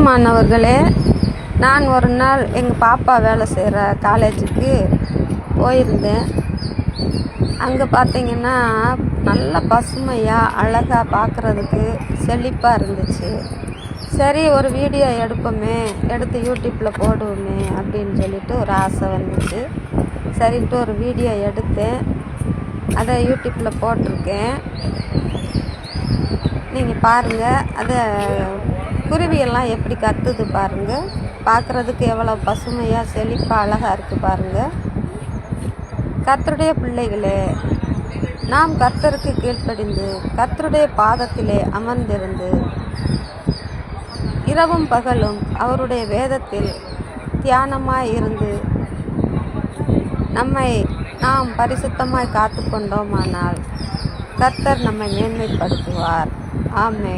மாணவர்களே நான் ஒரு நாள் எங்கள் பாப்பா வேலை செய்கிற காலேஜுக்கு போயிருந்தேன். அங்கே பார்த்தீங்கன்னா நல்ல பசுமையாக அழகாக பார்க்குறதுக்கு செழிப்பாக இருந்துச்சு. சரி ஒரு வீடியோ எடுப்போமே எடுத்து யூடியூப்பில் போடுவோமே அப்படின்னு சொல்லிட்டு ஒரு ஆசை வந்துச்சு. சரின்ட்டு ஒரு வீடியோ எடுத்தேன். அதை யூடியூப்பில் போட்டிருக்கேன். நீங்கள் பாருங்கள் அதை குருவியெல்லாம் எப்படி கத்துது பாருங்கள் பார்க்குறதுக்கு எவ்வளோ பசுமையாக செழிப்பாக அழகாக இருக்குது பாருங்கள் கர்த்தருடைய பிள்ளைகளே நாம் கர்த்தருக்கு கீழ்ப்படிந்து கர்த்தருடைய பாதத்திலே அமர்ந்திருந்து இரவும் பகலும் அவருடைய வேதத்தில் தியானமாய் இருந்து நம்மை நாம் பரிசுத்தமாய் காத்து கொண்டோமானால் கர்த்தர் நம்மை மேன்மைப்படுத்துவார். ஆமே